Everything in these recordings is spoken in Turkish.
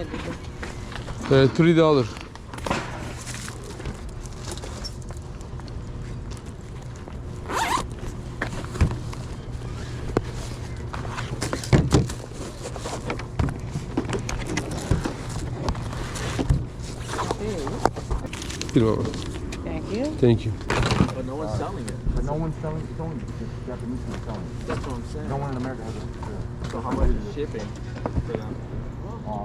Uh, three dollar. Bir baba. Thank you. Thank you. But no one's selling it. But no one's selling, it's only Japanese selling it. That's what I'm saying. No one in America has it. So how much is shipping for them?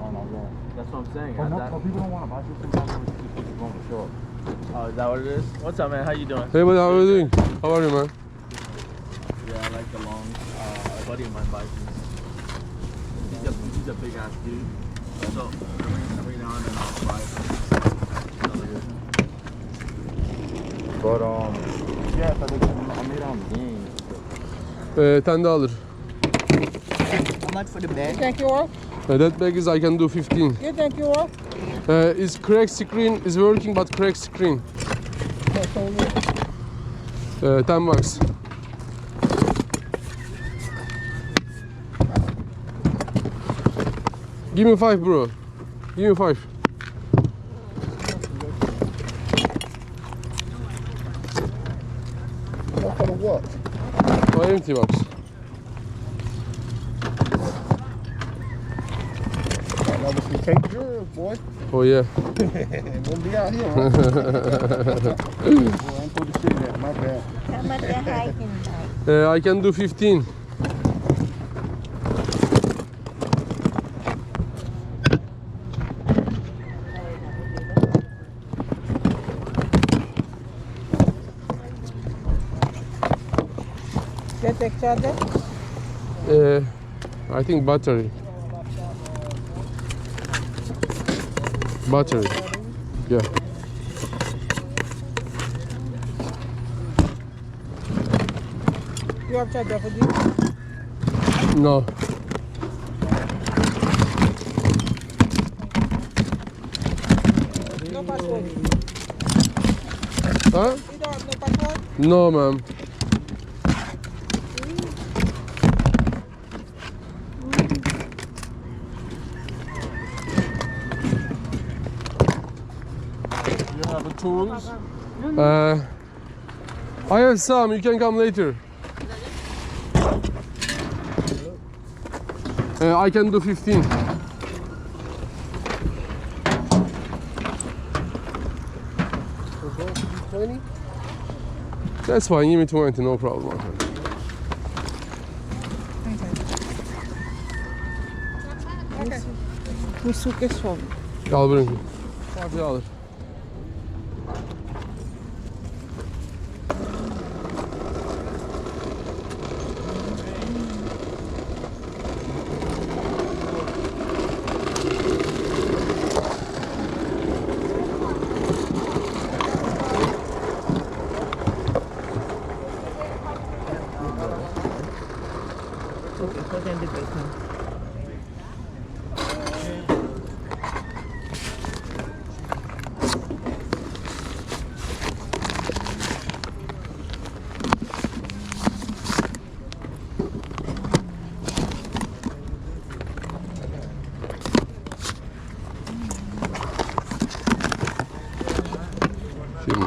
That's what I'm saying. But, no, that- people don't want to buy sometimes just to show up. Oh, is that what it is? What's up, man? How you doing? Hey buddy, how are you doing? How are you man? Yeah, I like the long. Uh, a buddy of mine buys these. He's a, he's a big ass dude. So every, every now and then I'll buy some. But, um, yeah, they, I made on the game. Ee, ten de alır. How much for the bag? You think you are? Uh, that bag is I can do 15. You think you are? Uh, is crack screen is working but crack screen. Uh, 10 bucks. Give me five, bro. Give me five. What for the what? Oh, empty box. Boy. Oh yeah. Won't be out here, huh? boy, I'm the city now, my bad. How much hiking bike? Uh, I can do 15. Get the charger? Uh, I think battery. Battery. Yeah. You have charger for this? No. No password. Huh? You don't have no password? No, ma'am. Tools? Uh, I have some. You can come later. Uh, I can do 15. That's fine. Give me 20. No problem. my friend. Bu suitcase for me. Al bırakın. Kahve alır. Okay, so then the bacon. Şimdi.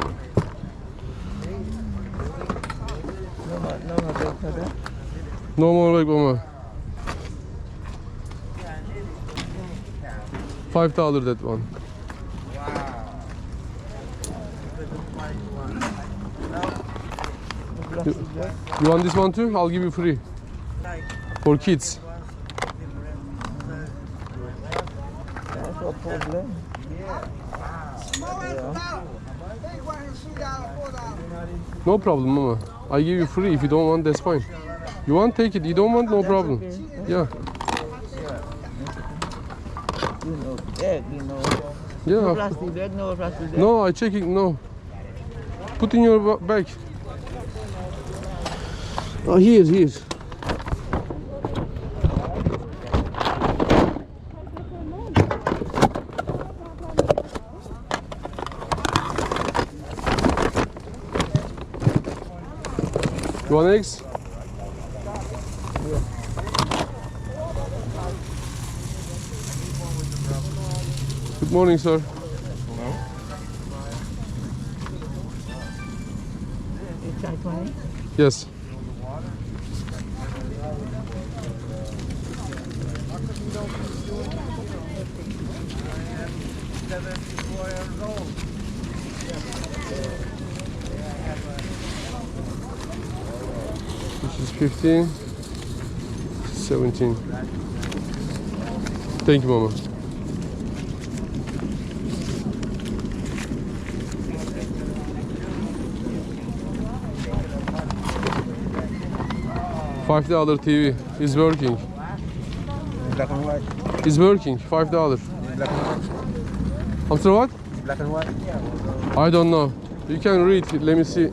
No more, no more bacon for that. No more like Omar. Five dollar that one. You, you want this one too? I'll give you free. For kids. No problem, mama. I give you free. If you don't want, that's fine. You want, take it. You don't want, no problem. Yeah, You know, bag, you know. yeah. Plastic bag, no plastic bag. No, I checking. No. Put in your bag. Oh, here, here. You want eggs? Good morning, sir. Try? Yes. This is 15, 17. Thank you, Mama. Five dollar TV is working. Black and white. Is working. Five dollar. Black and white. After what? Black and white. I don't know. You can read. Let me see.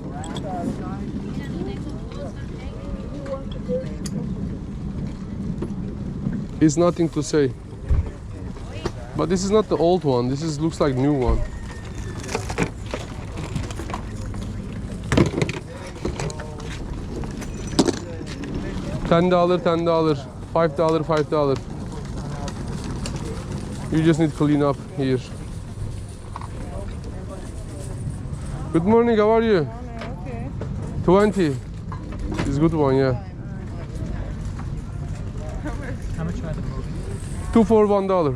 It's nothing to say. But this is not the old one. This is looks like new one. Ten dollar, ten dollar, five dollar, five dollar. You just need clean up here. Good morning, how are you? 20. It's good one, yeah. How much are the? Two for one dollar.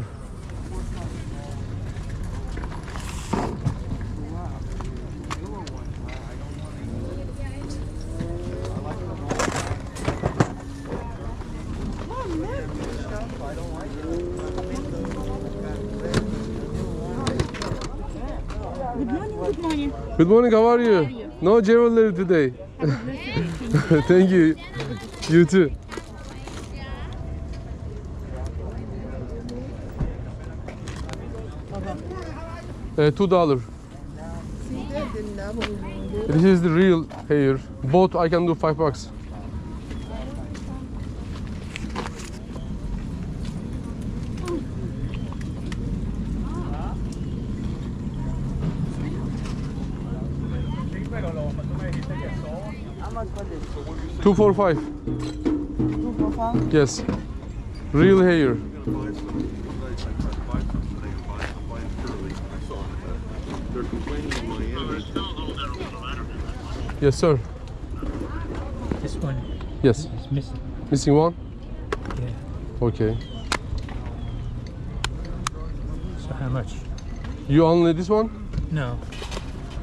Good morning, how are you? No jewelry today. Thank you. You too. Uh, two dollar. This is the real hair. Both I can do five bucks. 245. 245? Yes. Real hair. Yes, sir. This one. Yes. It's missing. Missing one? Yeah. Okay. So how much? You only this one? No.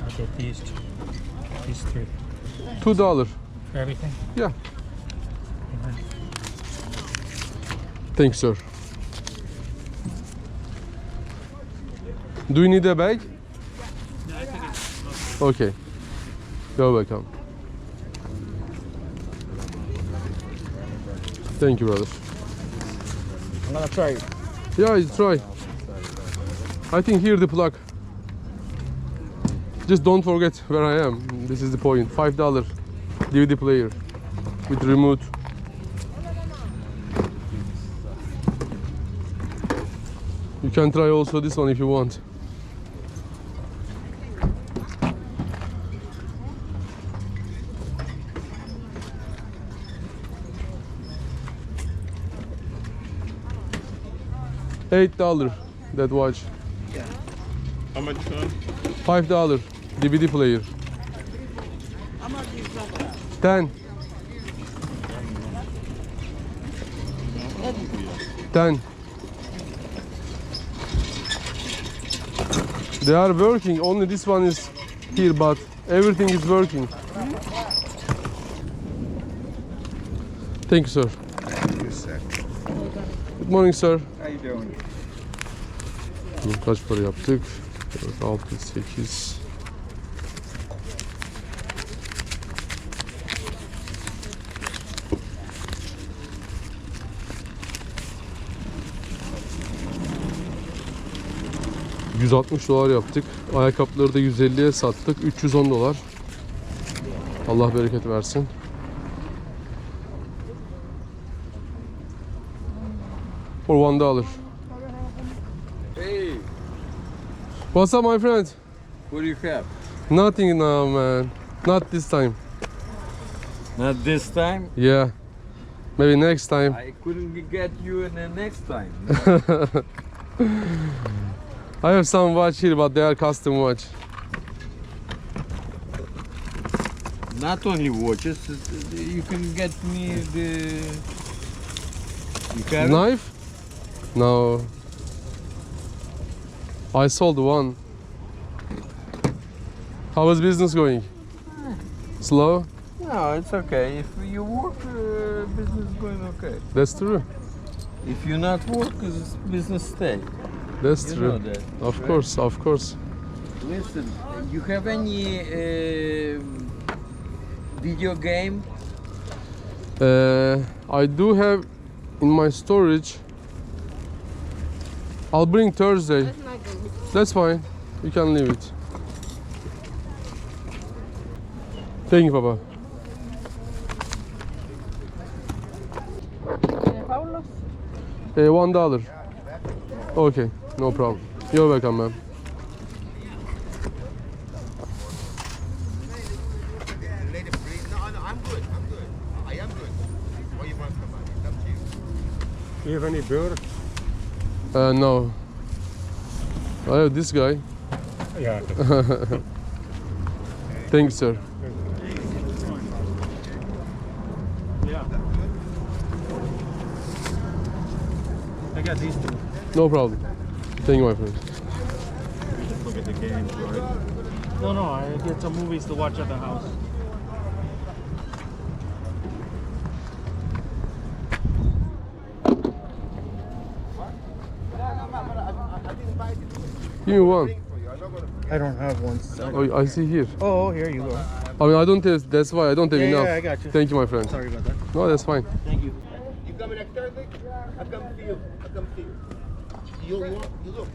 I'll get these two. These three. Two dollars. For everything? Yeah. Amen. Thanks, sir. Do you need a bag? Okay. You're welcome. Thank you, brother. I'm gonna try it. Yeah, you try. I think here the plug. Just don't forget where I am. This is the point. Five dollar DVD player with remote. You can try also this one if you want. Eight dollar that watch. How much. Five dollar DVD player. How much is that? Ten. Ten. They are working. Only this one is here, but everything is working. Thank you, sir. Yes, sir. Good morning, sir. How you doing? Kaç para yaptık? 6, 8. ...160 dolar yaptık. Ayakkabıları da 150'ye sattık. 310 dolar. Allah bereket versin. For one dollar. Hey, What's up, my friend? what do you have? Nothing now, man. Not this time. Not this time. Yeah. Maybe next time. I couldn't get you in the next time. I have some watch here, but they are custom watch. Not only watches, uh, you can get me the. Knife? No. I sold one. How is business going? Slow? No, it's okay. If you work, uh, business going okay. That's true. If you not work, business stay. That's You true. know that. Of right? course, of course. Listen, you have any uh, video game? Uh, I do have in my storage. I'll bring Thursday. That's fine. You can leave it. Thank you, Papa. Uh, one dollar. Okay, No problem. You're welcome, man. Do you have any beer? Uh, no. I have this guy. Yeah. Thanks, sir. I got these two. No problem. Thank you, my friend. Look at the games, right? No, no, I get some movies to watch at the house. Give me one. I don't have one. Oh, I see here. Oh, oh, here you go. I mean, I don't have. That's why I don't have Yeah, enough. yeah, I got you. Thank you, my friend. Sorry about that. No, that's fine. Thank you. You coming next Thursday? I come see you. I come see you. You, you, you look. You look.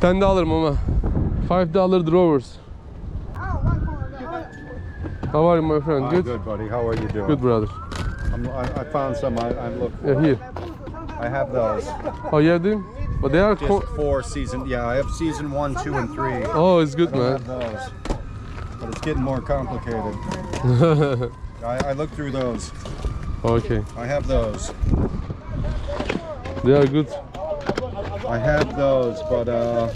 Ten dollar, mama. Five dollar drawers. How are you, my friend? I'm Good. good, buddy. How are you doing? Good, brother. I'm, I, I found some. I, I look. Yeah, here. I have those. Oh, you have them? But they are. Just four season. Yeah, I have season one, two, and three. Oh, it's good, don't man. Have those. But it's getting more complicated. I, I looked through those. okay, I have those. they are good. I have those, but uh,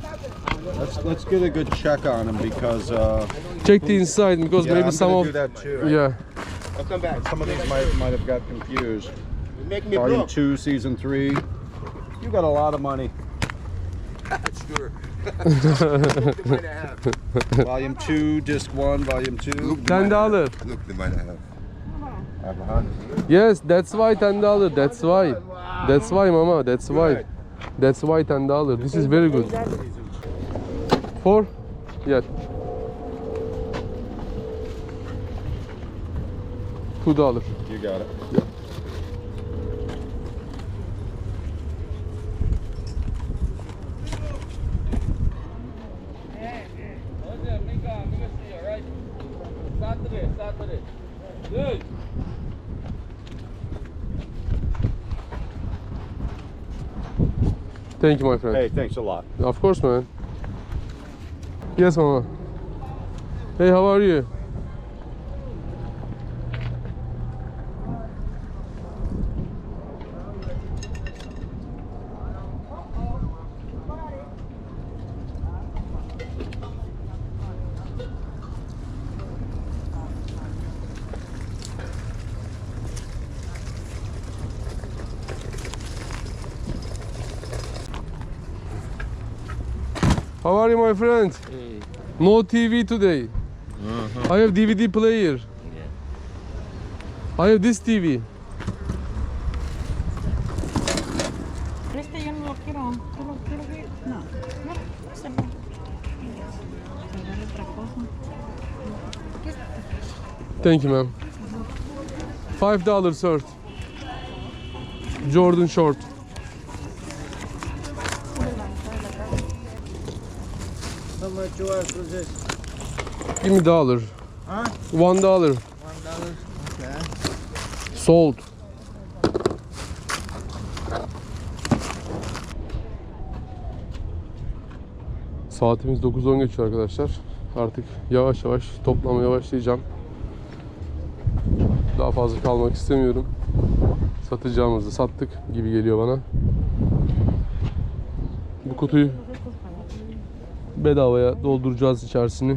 let's let's get a good check on them because uh, Check the inside because yeah, maybe I'm some of. do that too. Yeah. I'll come back. Some of these might might have got confused. You make me Volume broke. two, season three. You got a lot of money. sure. Look. Volume two, disc one, volume two. Ten dollar. Look, they might have. Have a hunt. Yes, that's why ten dollar. That's why. That's why, mama. That's why. That's why ten dollar. This is very good. Four? Yeah. Two dollar. You got it. Thank you, my friend. Hey, thanks a lot. Of course, man. Yes, mama. Hey, how are you? How are you, my friend? No TV today. I have DVD player. I have this TV. Este yo no lo quiero. Yo lo quiero ver. No. No. ese no. Agarré otra cosa. Thank you, ma'am. Five dollars, sir. Jordan short. Ask for this? Give me dollar. Huh? One dollar. One dollar. Okay. Sold. Saatimiz 9.10 geçiyor arkadaşlar. Artık yavaş yavaş toplamaya başlayacağım. Daha fazla kalmak istemiyorum. Satacağımızı sattık gibi geliyor bana. Bu kutuyu bedavaya dolduracağız içerisini.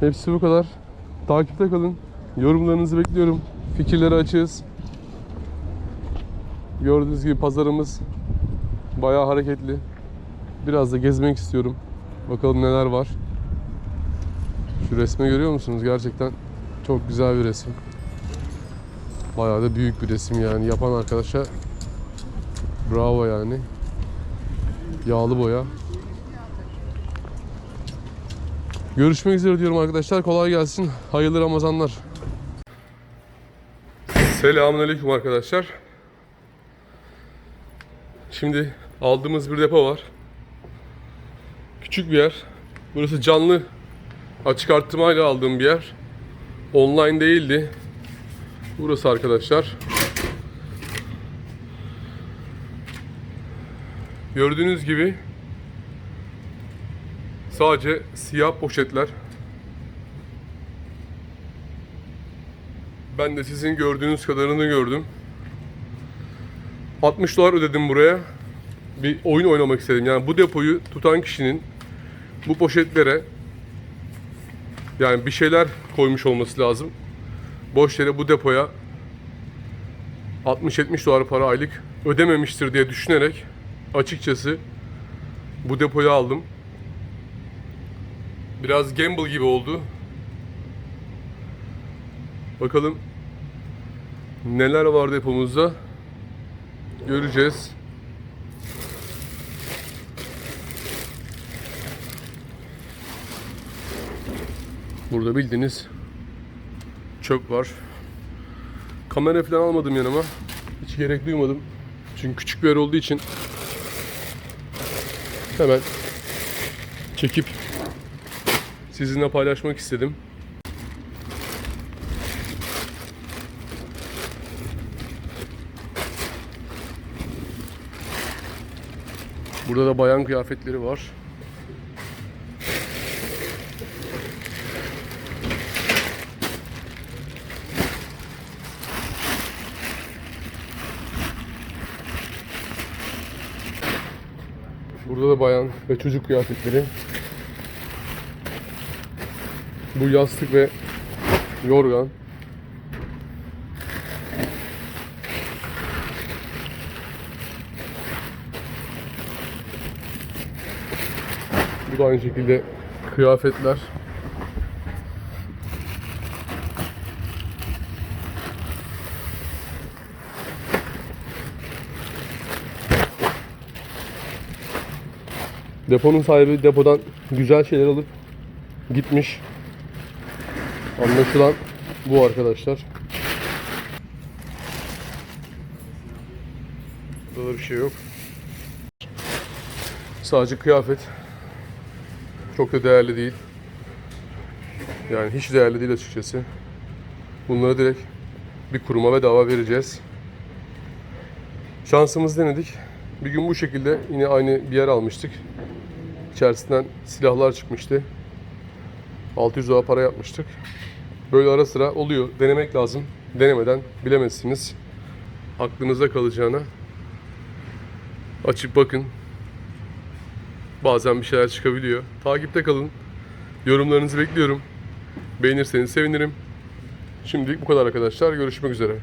Hepsi bu kadar. Takipte kalın. Yorumlarınızı bekliyorum. Fikirleri açığız. Gördüğünüz gibi pazarımız bayağı hareketli. Biraz da gezmek istiyorum. Bakalım neler var. Şu resmi görüyor musunuz? Gerçekten çok güzel bir resim. Bayağı da büyük bir resim yani. Yapan arkadaşa bravo yani. Yağlı boya. Görüşmek üzere diyorum arkadaşlar. Kolay gelsin. Hayırlı Ramazanlar. Selamünaleyküm arkadaşlar. Şimdi aldığımız bir depo var. Küçük bir yer. Burası canlı açık arttırmayla aldığım bir yer. Online değildi. Burası arkadaşlar. Gördüğünüz gibi sadece siyah poşetler. Ben de sizin gördüğünüz kadarını gördüm. 60 dolar ödedim buraya. Bir oyun oynamak istedim. Yani bu depoyu tutan kişinin bu poşetlere yani bir şeyler koymuş olması lazım. Boş yere bu depoya 60-70 dolar para aylık ödememiştir diye düşünerek açıkçası bu depoyu aldım. Biraz gamble gibi oldu. Bakalım neler var depomuzda göreceğiz. Burada bildiğiniz çöp var. Kamera falan almadım yanıma. Hiç gerek duymadım. Çünkü küçük bir yer olduğu için hemen çekip sizinle paylaşmak istedim. Burada da bayan kıyafetleri var. Burada da bayan ve çocuk kıyafetleri. Bu yastık ve yorgan. Bu da aynı şekilde kıyafetler. Deponun sahibi depodan güzel şeyler alıp gitmiş. Anlaşılan bu arkadaşlar. Burada da bir şey yok. Sadece kıyafet. Çok da değerli değil. Yani hiç değerli değil açıkçası. Bunları direkt bir kuruma bedava vereceğiz. Şansımız denedik. Bir gün bu şekilde yine aynı bir yer almıştık. İçerisinden silahlar çıkmıştı. 600 dolar para yapmıştık. Böyle ara sıra oluyor. Denemek lazım. Denemeden bilemezsiniz. Aklınızda kalacağına açıp bakın. Bazen bir şeyler çıkabiliyor. Takipte kalın. Yorumlarınızı bekliyorum. Beğenirseniz sevinirim. Şimdilik bu kadar arkadaşlar. Görüşmek üzere.